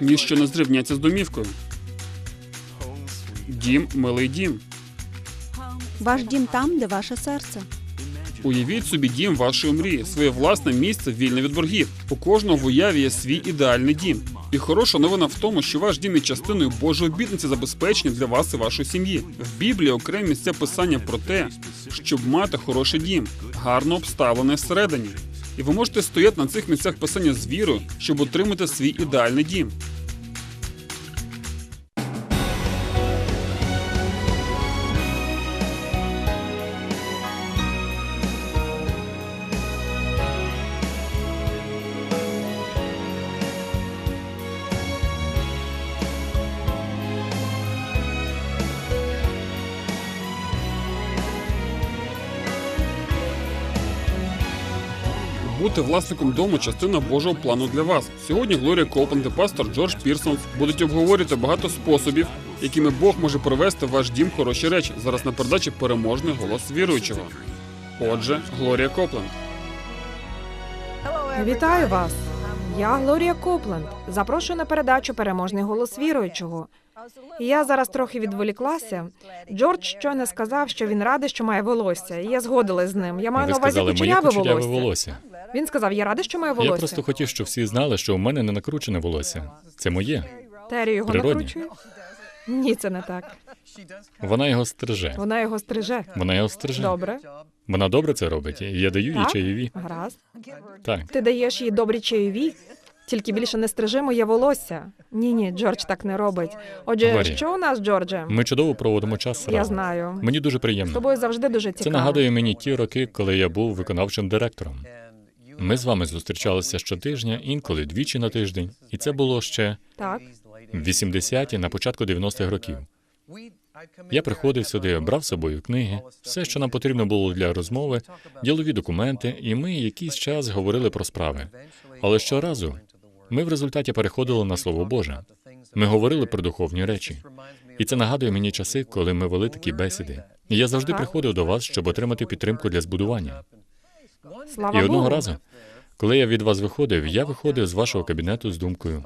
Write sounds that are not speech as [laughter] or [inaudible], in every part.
Ніщо не зрівняться з домівкою. Дім, милий дім. Ваш дім там, де ваше серце. Уявіть собі дім вашої мрії, своє власне місце вільне від боргів. У кожного в уяві є свій ідеальний дім. І хороша новина в тому, що ваш дім є частиною Божої обітниці забезпечення для вас і вашої сім'ї. В Біблії окремі місця писання про те, щоб мати хороший дім, гарно обставлений всередині. І ви можете стояти на цих місцях писання з вірою, щоб отримати свій ідеальний дім. Бути власником дому частина Божого плану для вас. Сьогодні Глорія Копланд і пастор Джордж Пірсон будуть обговорювати багато способів, якими Бог може привести в ваш дім хороші речі. Зараз на передачі переможний голос віруючого. Отже, Глорія Копленд. Вітаю вас! Я Глорія Копленд. Запрошую на передачу Переможний голос віруючого. Я зараз трохи відволіклася. Джордж щойно сказав, що він радий, що має волосся. І я згодилась з ним. Я маю Ви на увазі сказали, моє кучеряве кучеряве волосся. волосся. Він сказав, я радий, що має волосся. Я просто хотів, щоб всі знали, що у мене не накручене волосся. Це моє. Террі його Природнє. накручує? Ні, це не так. Вона його стриже. Вона його стриже. Вона його стриже. Добре, Вона добре це робить. Я даю їй Так? чайові. гаразд. Так. Ти даєш їй добрі чайові, тільки більше не стрижи моє волосся. Ні, ні, Джордж так не робить. Отже, Глорія. що у нас, Джордже? Ми чудово проводимо час Я разом. знаю. Мені дуже З приємно. тобою завжди дуже Це цікаво. нагадує мені ті роки, коли я був виконавчим директором. Ми з вами зустрічалися щотижня, інколи двічі на тиждень, і це було ще Так. в 80-ті, на початку 90-х років. Я приходив сюди, брав з собою книги, все, що нам потрібно було для розмови, ділові документи, і ми якийсь час говорили про справи. Але щоразу ми в результаті переходили на Слово Боже. Ми говорили про духовні речі. І це нагадує мені часи, коли ми вели такі бесіди. І я завжди приходив до вас, щоб отримати підтримку для збудування. Слава І одного Богу. разу, коли я від вас виходив, я виходив з вашого кабінету з думкою.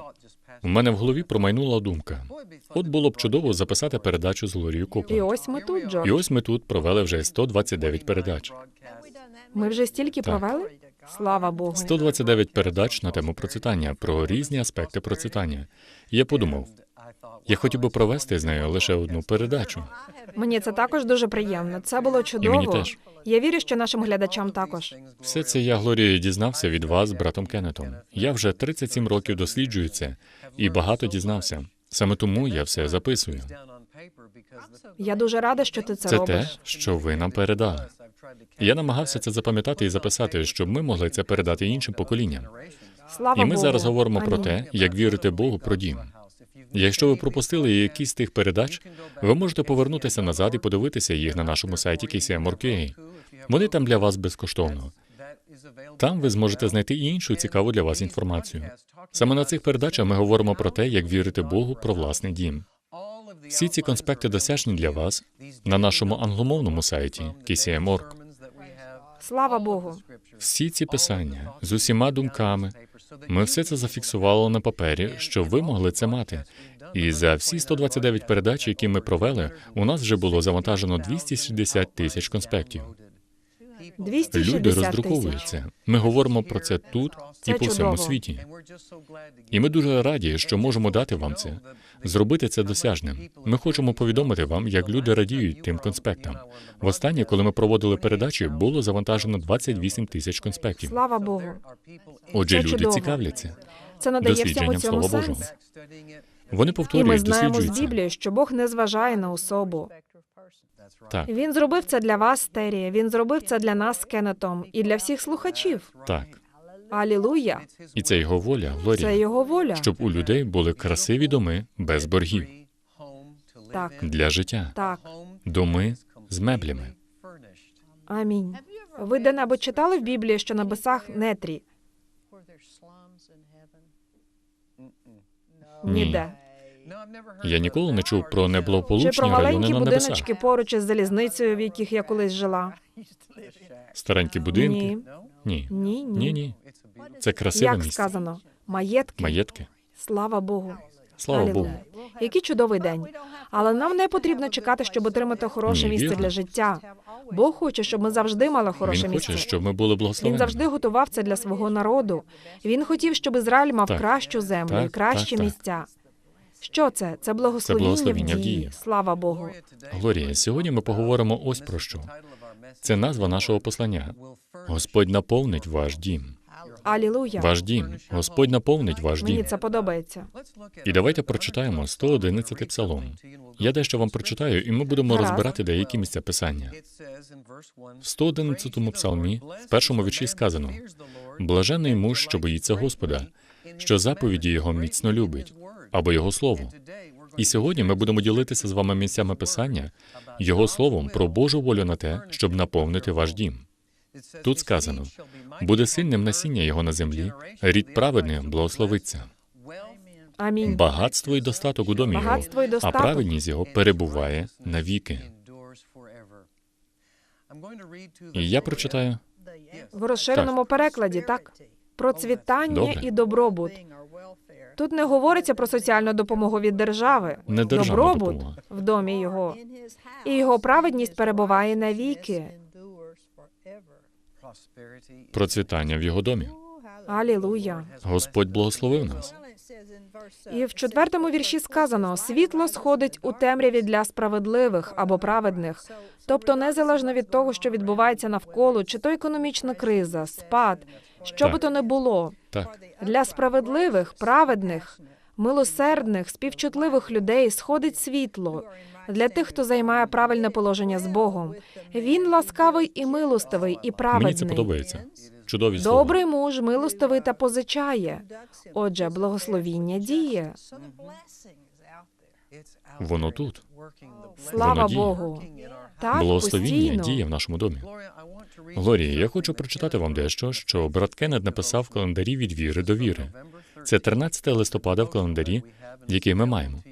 У мене в голові промайнула думка. От було б чудово записати передачу з Глорією І ось ми тут, І ось ми тут провели вже 129 передач. Ми вже стільки Так. провели? Слава Богу. 129 передач на тему процитання, про різні аспекти процитання. І я подумав, я хотів би провести з нею лише одну передачу. Мені це також дуже приємно. Це було чудово. І мені теж. Я вірю, що нашим глядачам також. Все це я, Глорія, дізнався від вас з братом Кеннетом. Я вже 37 років досліджую це і багато дізнався. Саме тому я все записую. Я дуже рада, що ти це, Це те, що ви нам передали. Я намагався це запам'ятати і записати, щоб ми могли це передати іншим поколінням. Слава І ми Богу. зараз говоримо про те, як вірити Богу про дім. Якщо ви пропустили якісь з тих передач, ви можете повернутися назад і подивитися їх на нашому сайті KCM.org.ua. Вони там для вас безкоштовно. Там ви зможете знайти і іншу цікаву для вас інформацію. Саме на цих передачах ми говоримо про те, як вірити Богу про власний дім. Всі ці конспекти досяжні для вас на нашому англомовному сайті KCM.org. Слава Богу. Всі ці писання з усіма думками. Ми все це зафіксували на папері, щоб ви могли це мати. І за всі 129 передач, які ми провели, у нас вже було завантажено 260 тисяч конспектів. 260 Люди роздруковуються. Ми говоримо про це тут і Це по всьому чудово. світі. І ми дуже раді, що можемо дати вам це, зробити це досяжним. Ми хочемо повідомити вам, як люди радіють тим конспектам. Востаннє, коли ми проводили передачі, було завантажено 28 тисяч конспектів. Слава Богу. Отже, Це люди чудово. цікавляться. Це надає всьому цьому Слова сенс. Божого. Вони І ми повторюють, знаємо з. Біблії, що Бог не зважає на особу. Так, Він зробив це для вас, Террі. Він зробив це для нас з Кеннетом і для всіх слухачів. так. Алілуя! І це його воля, Це його воля. щоб у людей були красиві доми без боргів Так, для життя, так. доми з меблями. Амінь. Ви де-небудь читали в Біблії, що на небесах нетрі? Ніде. Я ніколи не чув про Чи неблагополучні про райони маленькі на небесах. будиночки поруч із залізницею, в яких я колись жила? Старенькі будинки. Ні. Ні. Ні, ні. Ні, ні. Це красиве Як місце. сказано? Маєтки. Маєтки. Слава Богу. Слава Алілуя. Богу. Який чудовий день. Але нам не потрібно чекати, щоб отримати хороше Ні, місце вірно. для життя. Бог хоче, щоб ми завжди мали хороше Він місце. хоче, щоб ми були Він завжди готував це для свого народу. Він хотів, щоб Ізраїль мав Так. кращу землю Так, кращі так, так. місця. Що це? Це благословіння, благословіння в дії. дії. Слава Богу. Глорія, сьогодні ми поговоримо ось про що. Це назва нашого послання. Господь наповнить ваш дім. Алілуя. Ваш дім. Господь наповнить ваш Мені дім. це подобається. І давайте прочитаємо 111 псалом. Я дещо вам прочитаю, і ми будемо Гаразд. розбирати деякі місця писання. В 111 псалмі, в першому вірші сказано: Блажений муж, що боїться Господа, що заповіді його міцно любить, або його слово. І сьогодні ми будемо ділитися з вами місцями писання, його словом про Божу волю на те, щоб наповнити ваш дім. Тут сказано: буде сильним насіння його на землі, рід праведних благословиться. Амінь. Багатство і достаток у домі його, а праведність його перебуває навіки. І я прочитаю В розширеному перекладі, так? Процвітання Добре. і добробут. Тут не говориться про соціальну допомогу від держави. Не добробут допомога. в домі його. І його праведність перебуває навіки. процвітання в його домі. Алілуя. Господь благословив нас. І в четвертому вірші сказано: світло сходить у темряві для справедливих або праведних. Тобто, незалежно від того, що відбувається навколо, чи то економічна криза, спад, що би то не було, Так, для справедливих, праведних, милосердних, співчутливих людей сходить світло. Для тих, хто займає правильне положення з Богом. Він ласкавий і милостивий, і праведний. мені це подобається. Чудові слова. Добрий муж, милостивий та позичає. Отже, благословіння діє. Воно тут. Слава Воно діє. Богу. Так, Благословіння постійно. діє в нашому домі. Глорія, я хочу прочитати вам дещо, що брат Кеннет написав в календарі від віри до віри. Це 13 листопада в календарі, який ми маємо.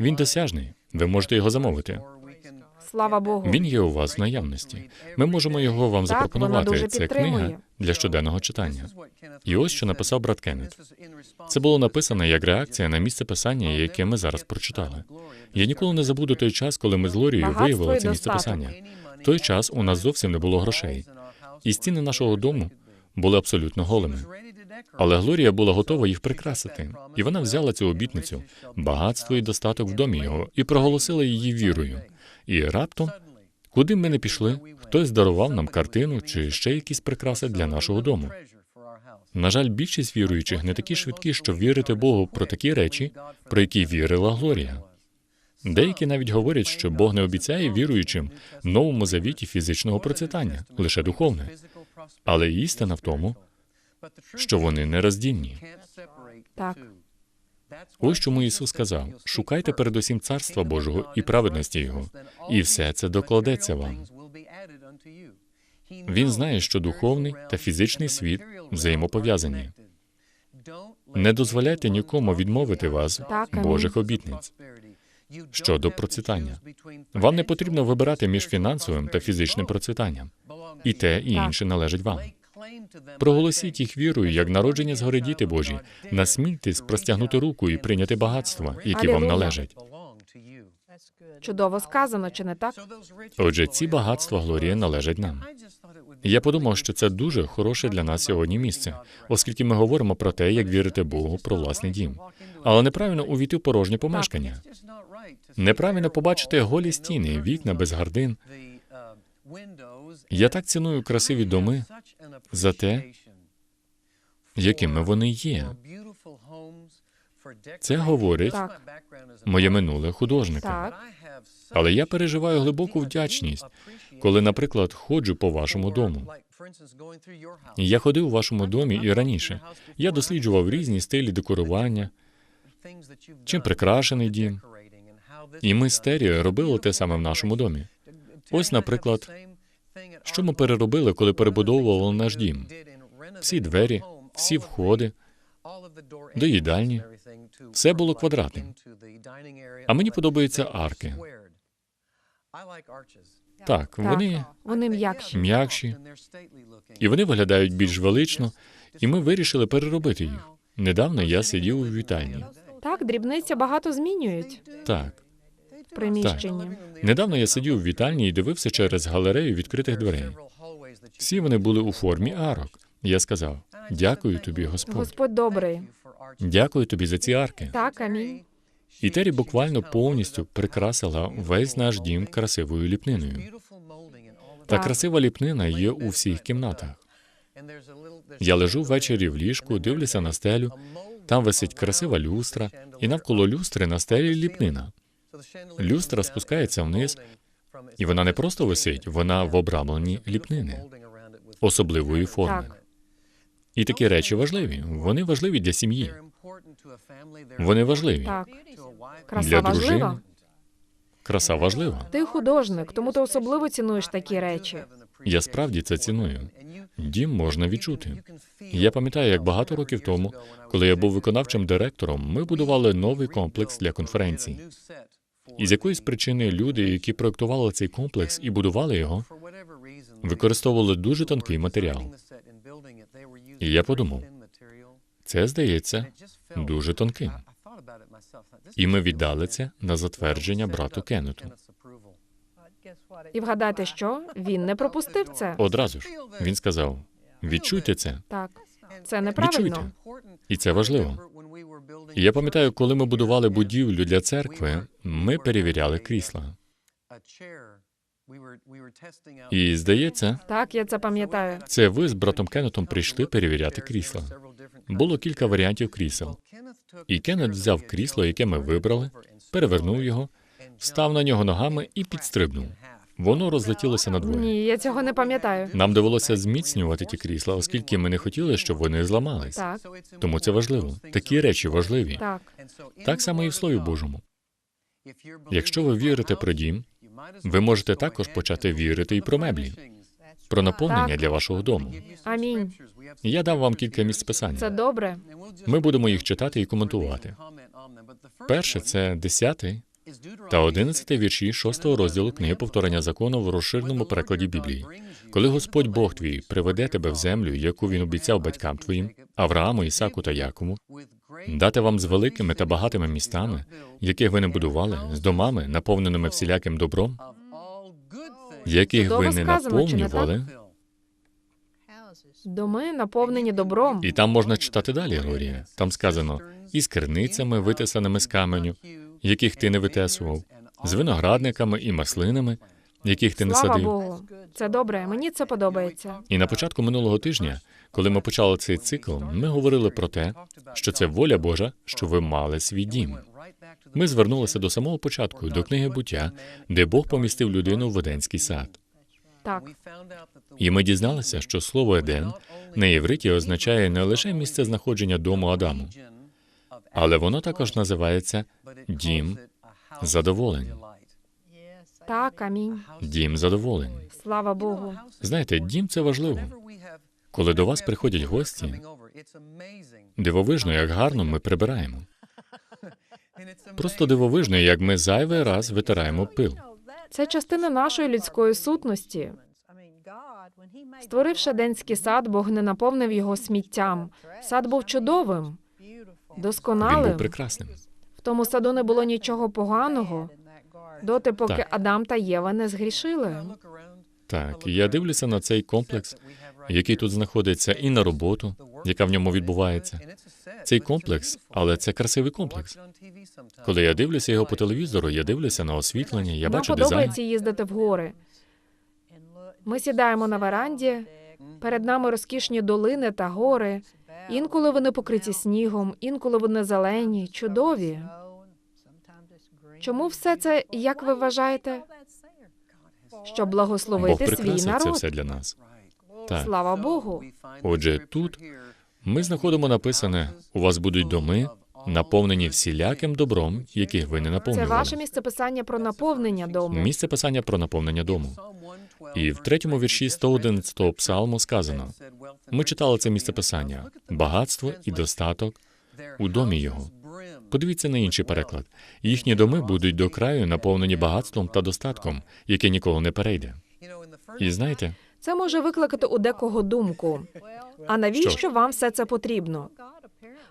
Він досяжний. Ви можете його замовити. Слава Богу. Він є у вас в наявності. Ми можемо його вам Так, вона запропонувати. дуже Це підтримує. книга для щоденного читання. І ось що написав брат Кеннет. Це було написано як реакція на місце писання, яке ми зараз прочитали. Я ніколи не забуду той час, коли ми з Лорією Багатство виявили і це місце достаток. писання. В той час у нас зовсім не було грошей, і стіни нашого дому були абсолютно голими. Але Глорія була готова їх прикрасити, і вона взяла цю обітницю, багатство і достаток в домі його, і проголосила її вірою. І раптом, куди б ми не пішли, хтось дарував нам картину чи ще якісь прикраси для нашого дому. На жаль, більшість віруючих не такі швидкі, щоб вірити Богу про такі речі, про які вірила Глорія. Деякі навіть говорять, що Бог не обіцяє віруючим новому завіті фізичного процвітання, лише духовне. Але істина в тому, що вони нероздільні. Так. Ось чому Ісус сказав: шукайте передусім царства Божого і праведності Його, і все це докладеться вам. Він знає, що духовний та фізичний світ взаємопов'язані. Не дозволяйте нікому відмовити вас. Божих обітниць. Щодо процвітання. Вам не потрібно вибирати між фінансовим та фізичним процвітанням. І те, і інше належить вам. Проголосіть їх вірою, як народження згори діти Божі. Насмільтесь простягнути руку і прийняти багатства, які вам належать. Чудово сказано, чи не так? Отже, ці багатства Глорія належать нам. Я подумав, що це дуже хороше для нас сьогодні місце, оскільки ми говоримо про те, як вірити Богу про власний дім. Але неправильно увійти в порожнє помешкання. Неправильно побачити голі стіни, вікна без гардин. Я так ціную красиві доми за те, якими вони є. Це говорить Так. моє минуле художника. Так. Але я переживаю глибоку вдячність, коли, наприклад, ходжу по вашому дому. Я ходив у вашому домі і раніше. Я досліджував різні стилі декорування, чим прикрашений дім. І ми з робили те саме в нашому домі. Ось, наприклад, що ми переробили, коли перебудовували наш дім. Всі двері, всі входи, до їдальні. Все було квадратним. А мені подобаються арки. Так, вони Вони м'якші. м'якші, і вони виглядають більш велично, і ми вирішили переробити їх. Недавно я сидів у вітальні. Так, дрібниці багато змінюють Так, приміщенні. недавно я сидів у вітальні і дивився через галерею відкритих дверей. Всі вони були у формі арок. Я сказав: Дякую тобі, Господь. Господь добрий. Дякую тобі за ці арки. Так, амінь. І Тері буквально повністю прикрасила весь наш дім красивою ліпниною. Та красива ліпнина є у всіх кімнатах. Я лежу ввечері в ліжку, дивлюся на стелю. Там висить красива люстра, і навколо люстри на стелі ліпнина. Люстра спускається вниз, і вона не просто висить, вона в обрамленні ліпнини особливої форми. Так. І такі речі важливі. Вони важливі для сім'ї. Вони важливі. Так. Краса Для важлива. дружини. Краса важлива. Ти художник, тому ти особливо цінуєш такі речі. Я справді це ціную. Дім можна відчути. Я пам'ятаю, як багато років тому, коли я був виконавчим директором, ми будували новий комплекс для конференцій. І з якоїсь причини люди, які проектували цей комплекс і будували його, використовували дуже тонкий матеріал. І я подумав, це здається дуже тонким. І ми віддали це на затвердження брату Кеннету. І вгадайте, що він не пропустив це. Одразу ж він сказав: відчуйте це, Так, це неправильно. відчуйте. І це важливо. Я пам'ятаю, коли ми будували будівлю для церкви, ми перевіряли крісла. І здається, Так, я це пам'ятаю. це ви з братом Кеннетом прийшли перевіряти крісла. Було кілька варіантів крісел. І Кеннет взяв крісло, яке ми вибрали, перевернув його, став на нього ногами і підстрибнув. Воно розлетілося надвоє. Ні, я цього не пам'ятаю. Нам довелося зміцнювати ті крісла, оскільки ми не хотіли, щоб вони зламались. Так, Тому це важливо. Такі речі важливі. так. Так само і в Слові Божому. Якщо ви вірите про дім, ви можете також почати вірити і про меблі, про наповнення Так. для вашого дому. Амінь. Я дам вам кілька місць Це добре. Ми будемо їх читати і коментувати. Перше це 10 та 11 вірші 6 розділу книги повторення закону в розширеному перекладі Біблії. Коли Господь Бог твій приведе тебе в землю, яку він обіцяв батькам твоїм, Аврааму, Ісаку та Якову, дати вам з великими та багатими містами, яких ви не будували, з домами, наповненими всіляким добром, яких ви не наповнювали, Доми наповнені добром. і там можна читати далі, Глорія. Там сказано із керницями, витисаними з каменю, яких ти не витесував, з виноградниками і маслинами, яких ти не Слава садив. Богу. Це добре. Мені це подобається. І на початку минулого тижня, коли ми почали цей цикл, ми говорили про те, що це воля Божа, що ви мали свій дім. Ми звернулися до самого початку, до книги буття, де Бог помістив людину в Еденський сад. Так, І ми дізналися, що слово Еден на євриті означає не лише місце знаходження дому Адаму, але воно також називається дім задоволень. так, амінь. Дім задоволень. Слава Богу. Знаєте, дім це важливо. Коли до вас приходять гості, дивовижно, як гарно ми прибираємо. Просто дивовижно, як ми зайвий раз витираємо пил. Це частина нашої людської сутності. Створивши Едемський сад, Бог не наповнив його сміттям. Сад був чудовим, Він був прекрасним. В тому саду не було нічого поганого, доти, поки Так. Адам та Єва не згрішили. Так, я дивлюся на цей комплекс, який тут знаходиться, і на роботу, яка в ньому відбувається. Цей комплекс, але це красивий комплекс. Коли я дивлюся його по телевізору, я дивлюся на освітлення, я Нам бачу дизайн. подобається їздити в гори. Ми сідаємо на веранді, перед нами розкішні долини та гори. Інколи вони покриті снігом, інколи вони зелені, чудові. Чому все це, як ви вважаєте, щоб Бог благословити свій народ? це все для нас. Так. Слава Богу. Отже, тут ми знаходимо написане: у вас будуть доми, наповнені всіляким добром, яких ви не Це ваше місце писання про наповнення дому. Місце писання про наповнення дому. І в третьому вірші 111-го псалму сказано: ми читали це місце писання багатство і достаток у домі його. Подивіться на інший переклад. Їхні доми будуть до краю наповнені багатством та достатком, яке ніколи не перейде. І знаєте, Це може викликати у декого думку. А навіщо вам все це потрібно?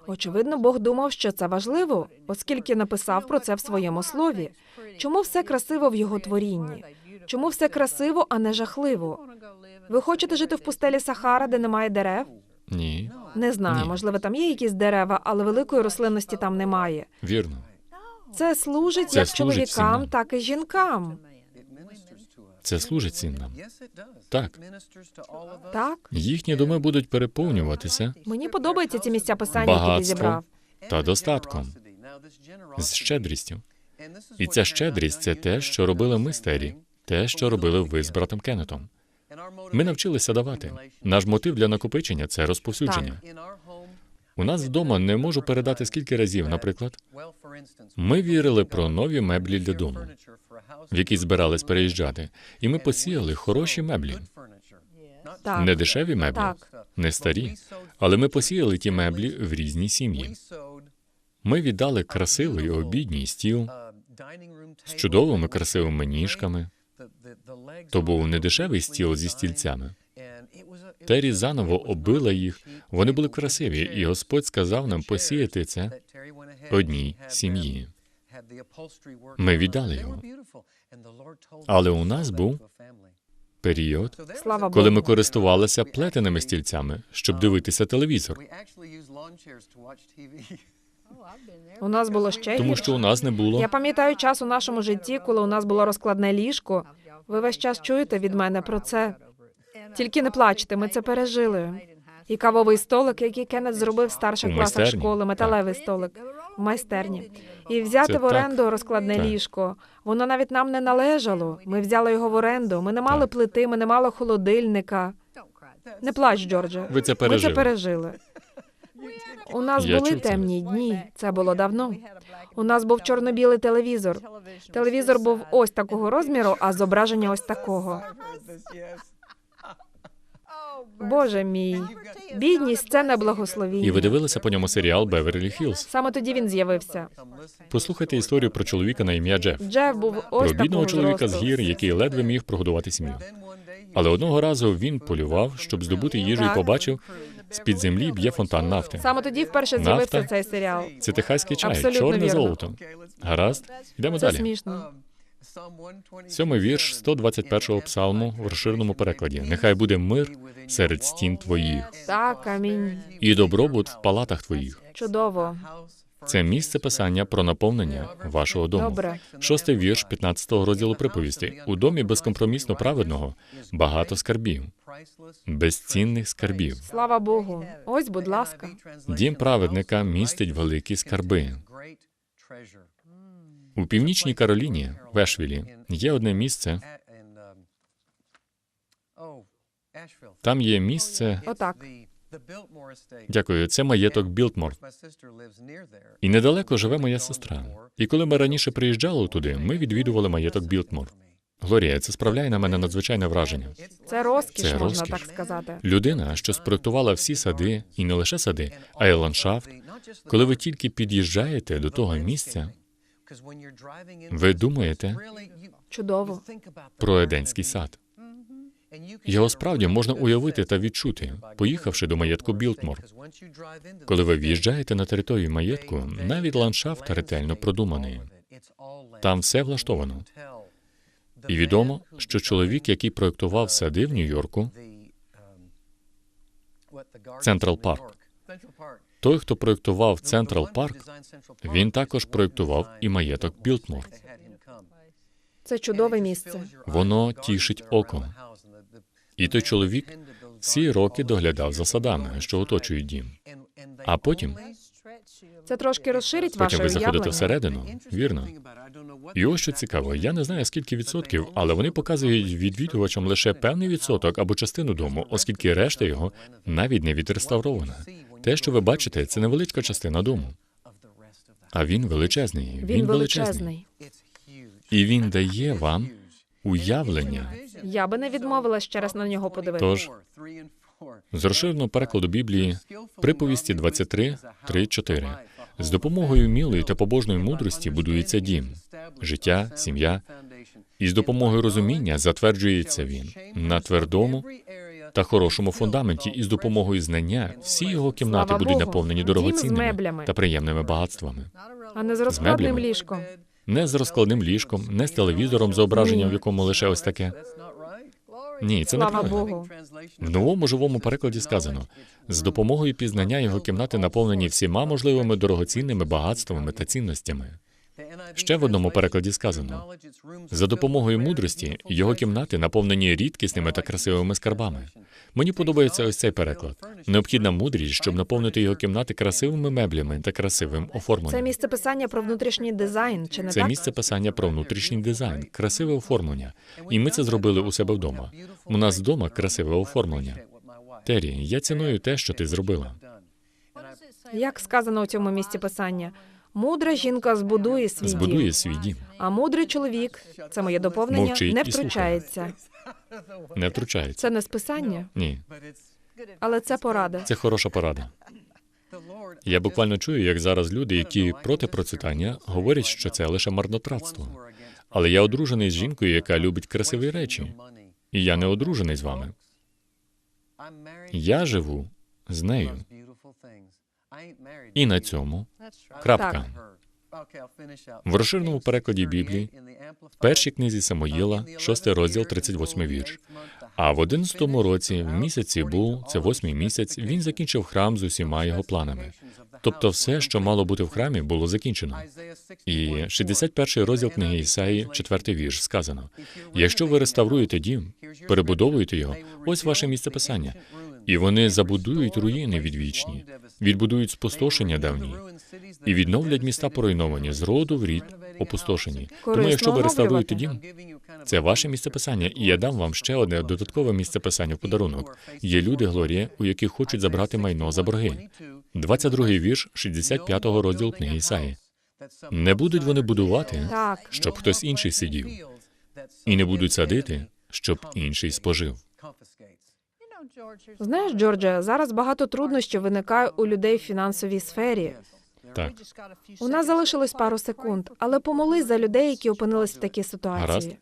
Очевидно, Бог думав, що це важливо, оскільки написав про це в своєму слові. Чому все красиво в його творінні? Чому все красиво, а не жахливо? Ви хочете жити в пустелі Сахара, де немає дерев? Ні, Не знаю, Ні. можливо, там є якісь дерева, але великої рослинності там немає. вірно. Це служить Це як служить чоловікам, нам. так і жінкам. Це служить всім нам. Так. Так, Їхні доми будуть переповнюватися мені подобаються ці місця писання, які ти Багатством. зібрав. та достатком з щедрістю. І ця щедрість це те, що робили ми старі, те, що робили ви з братом Кеннетом. Ми навчилися давати. Наш мотив для накопичення це розповсюдження. У нас вдома не можу передати скільки разів, наприклад, ми вірили про нові меблі для дому, в які збирались переїжджати, і ми посіяли хороші меблі, Так. не дешеві меблі, Так. не старі, але ми посіяли ті меблі в різні сім'ї. Ми віддали красивий обідній стіл з чудовими красивими ніжками. То був не дешевий стіл зі стільцями. Террі заново оббила їх. Вони були красиві, і Господь сказав нам посіяти це одній сім'ї. Ми віддали його. Але у нас був період, Слава коли ми користувалися плетеними стільцями, щоб дивитися телевізор, [laughs] У нас було ще тому що у нас не було. Я пам'ятаю час у нашому житті, коли у нас було розкладне ліжко. Ви весь час чуєте від мене про це. Тільки не плачте, ми це пережили. І кавовий столик, який Кеннет зробив в старших класах школи, металевий столик в майстерні. І взяти Це в оренду так. розкладне Так. ліжко. Воно навіть нам не належало. Ми взяли його в оренду. Ми не мали Так. плити, ми не мали холодильника. Не плач, Джордже. Ви це Ми це пережили. У нас Я були чув це. темні дні. Це було давно. У нас був чорно-білий телевізор. Телевізор був ось такого розміру, а зображення ось такого. [laughs] Боже мій, бідність це не І ви дивилися по ньому серіал Беверлі Хілз. Саме тоді він з'явився. Послухайте історію про чоловіка на ім'я Джеф. Джеф був ось Про бідного чоловіка з гір, який ледве міг прогодувати сім'ю. Але одного разу він полював, щоб здобути їжу, і побачив, з-під землі б'є фонтан нафти. Саме тоді вперше Нафта? з'явився цей серіал. Це техаський чай, Абсолютно чорне вірно. золото. Гаразд, йдемо Це далі. смішно. Сьомий вірш 121-го псалму в розширеному перекладі. Нехай буде мир серед стін твоїх Так, амінь. і добробут в палатах твоїх. Чудово. Це місце писання про наповнення вашого дому. Добре. Шостий вірш 15-го розділу приповісті. У домі безкомпромісно праведного багато скарбів, безцінних скарбів. Слава Богу. Ось, будь ласка. Дім праведника містить великі скарби. У північній Кароліні, в Ешвілі, є одне місце. Там є місце. Отак. Дякую, це маєток Білтмор. І недалеко живе моя сестра. І коли ми раніше приїжджали туди, ми відвідували маєток Білтмор. Глорія, це справляє на мене надзвичайне враження. Це розкіш, Це можна так сказати. Людина, що спроектувала всі сади, і не лише сади, а й ландшафт. Коли ви тільки під'їжджаєте до того місця, ви думаєте Чудово. про Еденський сад. Його справді можна уявити та відчути, поїхавши до маєтку Білтмор. Коли ви в'їжджаєте на територію маєтку, навіть ландшафт ретельно продуманий. Там все влаштовано. І відомо, що чоловік, який проєктував сади в Нью-Йорку, Централ Парк. Той, хто проєктував Централ Парк, він також проєктував і маєток Білтмор. Це чудове місце. Воно тішить око. І той чоловік всі роки доглядав за садами, що оточують дім. А потім, Це трошки розширить потім ваше ви заходите всередину, вірно. І ось що цікаво, я не знаю скільки відсотків, але вони показують відвідувачам лише певний відсоток або частину дому, оскільки решта його навіть не відреставрована. Те, що ви бачите, це невеличка частина дому. А він величезний. Він величезний. І він дає вам уявлення. Я би не відмовила ще раз на нього подивитися. Тож, з розширеного перекладу Біблії приповісті 23, 3, 4. З допомогою мілої та побожної мудрості будується дім, життя, сім'я, і з допомогою розуміння затверджується він на твердому та хорошому фундаменті, і з допомогою знання всі його кімнати Слава будуть Богу. наповнені дорогоцінними та приємними багатствами. А не з розкладним меблями. ліжком. Не з розкладним ліжком, не з телевізором, зображенням, в якому лише ось таке. Ні, це Слава неправильно. Богу. В новому живому перекладі сказано: з допомогою пізнання його кімнати наповнені всіма можливими дорогоцінними багатствами та цінностями. Ще в одному перекладі сказано За допомогою мудрості його кімнати наповнені рідкісними та красивими скарбами. Мені подобається ось цей переклад. Необхідна мудрість, щоб наповнити його кімнати красивими меблями та красивим оформленням. Це місце писання про внутрішній дизайн, чи не Це так? місце писання про внутрішній дизайн, красиве оформлення. І ми це зробили у себе вдома. У нас вдома красиве оформлення. Террі, я ціную те, що ти зробила. Як сказано у цьому місці писання, мудра жінка збудує свій Збудує свій дім, а мудрий чоловік, це моє доповнення, Мовчить не і втручається. не втручається. Це не списання, Ні, але це порада. це хороша порада. Я буквально чую, як зараз люди, які проти процвітання, говорять, що це лише марнотратство. Але я одружений з жінкою, яка любить красиві речі, і я не одружений з вами. Я живу з нею. І на цьому крапка. В розширеному перекладі Біблії, в першій книзі Самоїла, 6 розділ, 38 вірш. А в 11 році, в місяці був, це восьмий місяць, він закінчив храм з усіма його планами. Тобто все, що мало бути в храмі, було закінчено. І 61 розділ книги Ісаї, 4 вірш, сказано: якщо ви реставруєте дім, перебудовуєте його, ось ваше місце писання. І вони забудують руїни відвічні, відбудують спустошення давні і відновлять міста поруйновані з роду в рід опустошені. Тому, якщо ви реставруєте дім, це ваше місце писання, і я дам вам ще одне додаткове місце писання в подарунок. Є люди, Глорія, у яких хочуть забрати майно за борги. 22-й вірш 65-го розділу книги Ісаї. Не будуть вони будувати, Так, щоб хтось інший сидів, і не будуть садити, щоб інший спожив. Знаєш, Джордже, зараз багато труднощів виникає у людей в фінансовій сфері. Так, У нас залишилось пару секунд, але помолись за людей, які опинились в такій Гаразд. ситуації.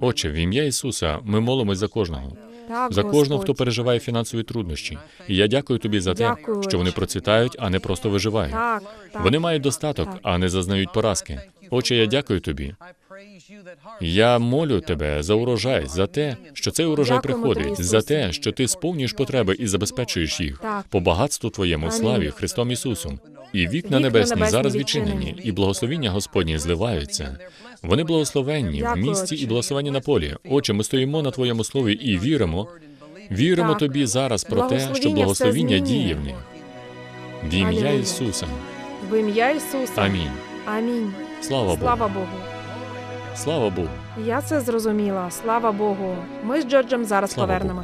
Отче, в ім'я Ісуса, ми молимось за кожного. Так, За кожного, Господь. хто переживає фінансові труднощі. І я дякую тобі за те, Дякую. що вони процвітають, а не просто виживають. Так, так. Вони мають достаток, Так. а не зазнають поразки. Отче, я дякую тобі. Я молю тебе за урожай, за те, що цей урожай приходить, за те, що ти сповнюєш потреби і забезпечуєш їх по багатству твоєму, славі Христом Ісусом. І вікна небесні зараз відчинені. і благословіння Господні зливаються. Вони благословенні в місті і благословенні на полі. Отче, ми стоїмо на твоєму слові і віримо. Віримо тобі зараз про те, що Благословіння діє в них. В ім'я Ісуса. В ім'я Ісуса. Амінь. Амінь. Слава Богу. Слава Богу. Слава Богу. Я це зрозуміла. Слава Богу. Ми з Джорджем зараз Слава Богу.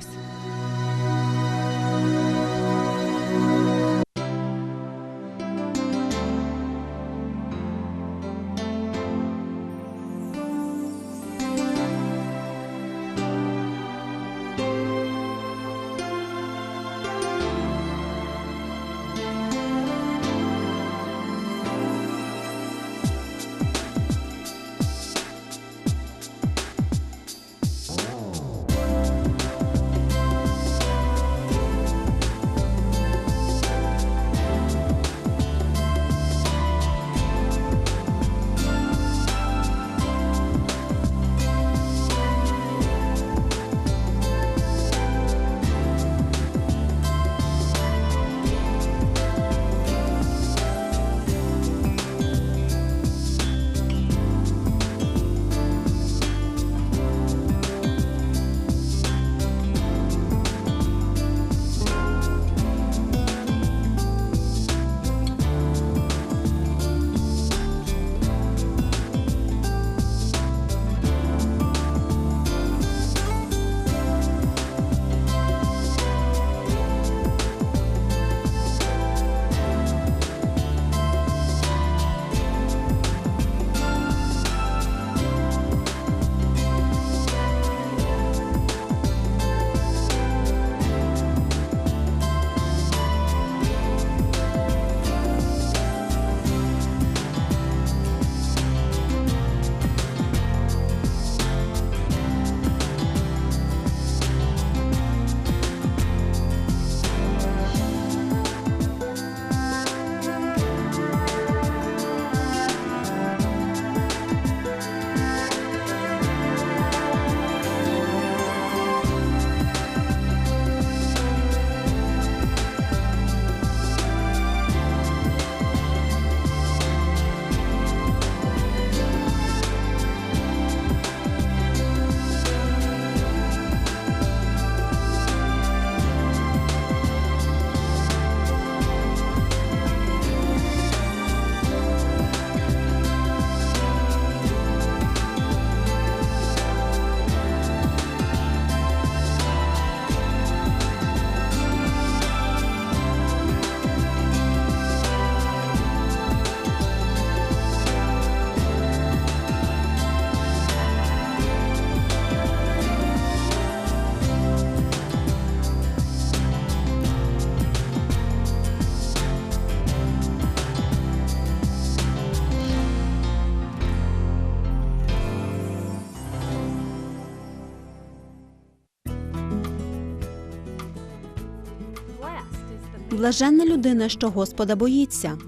Блаженна людина, що Господа боїться.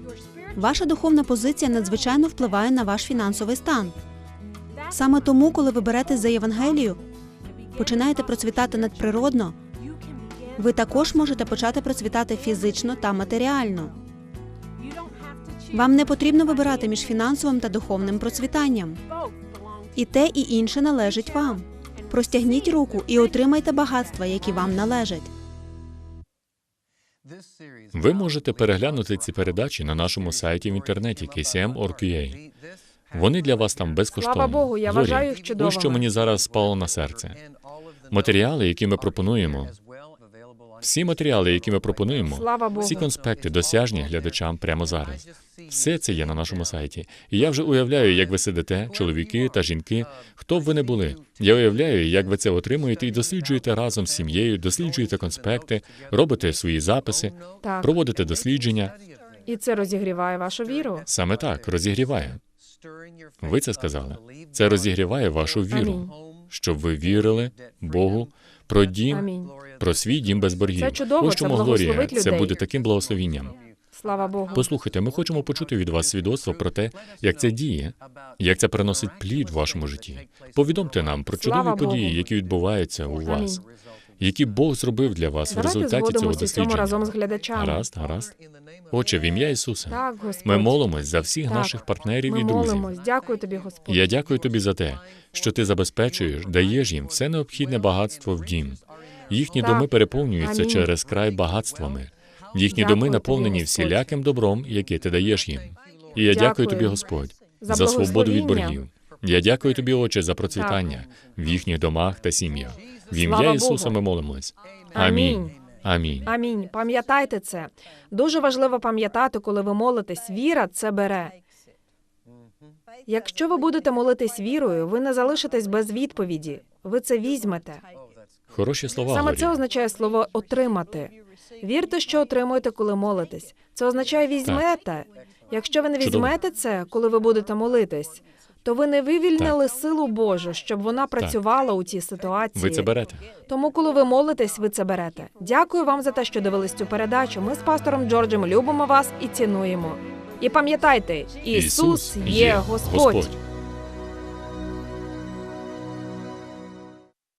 Ваша духовна позиція надзвичайно впливає на ваш фінансовий стан. Саме тому, коли ви беретесь за Євангелію, починаєте процвітати надприродно, ви також можете почати процвітати фізично та матеріально. Вам не потрібно вибирати між фінансовим та духовним процвітанням. І те, і інше належить вам. Простягніть руку і отримайте багатства, які вам належать. Ви можете переглянути ці передачі на нашому сайті в інтернеті KCM.org.ua. Вони для вас там безкоштовно. Слава Богу, я Глорія, вважаю їх чудовими. Ось що мені зараз спало на серце. Матеріали, які ми пропонуємо, всі матеріали, які ми пропонуємо, Слава Богу. всі конспекти досяжні глядачам прямо зараз. Все це є на нашому сайті. І я вже уявляю, як ви сидите, чоловіки та жінки, хто б ви не були. Я уявляю, як ви це отримуєте і досліджуєте разом з сім'єю, досліджуєте конспекти, робите свої записи, Так. проводите дослідження. І це розігріває вашу віру. Саме так розігріває. Ви це сказали. Це розігріває вашу віру, Амінь. щоб ви вірили Богу про дім, Амінь. про свій дім без боргів. Це чудово, Ось це Глорія, людей. це буде таким благословінням. Слава Богу. Послухайте, ми хочемо почути від вас свідоцтво про те, як це діє, як це приносить плід в вашому житті. Повідомте нам про чудові Слава Богу. події, які відбуваються у вас, Амінь. Які Бог зробив для вас в результаті цього дослідження. разом з глядачами. Гаразд, гаразд. Отче, в ім'я Ісуса. Так, Господь. Ми молимось за всіх Так. наших партнерів Ми і друзів. молимось. Дякую тобі, Господь. Я дякую тобі за те, що ти забезпечуєш, даєш їм все необхідне багатство в дім. Їхні Так. доми переповнюються Амінь. через край багатствами. Їхні Дякую доми наповнені Господь. всіляким добром, яке ти даєш їм. І я Дякую. дякую тобі, Господь, За за свободу від боргів. Я дякую тобі, Отче, за процвітання в їхніх домах та сім'ях. В ім'я Ісуса ми молимось. Амінь. Амінь. Амінь. Пам'ятайте це. Дуже важливо пам'ятати, коли ви молитесь. Віра це бере. Якщо ви будете молитись вірою, ви не залишитесь без відповіді. Ви це візьмете. Хороші слова, Саме це означає слово отримати. Вірте, що отримуєте, коли молитесь. Це означає візьмете. Якщо ви не Чудово. візьмете це, коли ви будете молитись, то ви не вивільнили силу Божу, щоб вона працювала у цій ситуації. Ви це берете. Тому, коли ви молитесь, ви це берете. Дякую вам за те, що дивились цю передачу. Ми з пастором Джорджем любимо вас і цінуємо. І пам'ятайте, Ісус є Господь. Господь.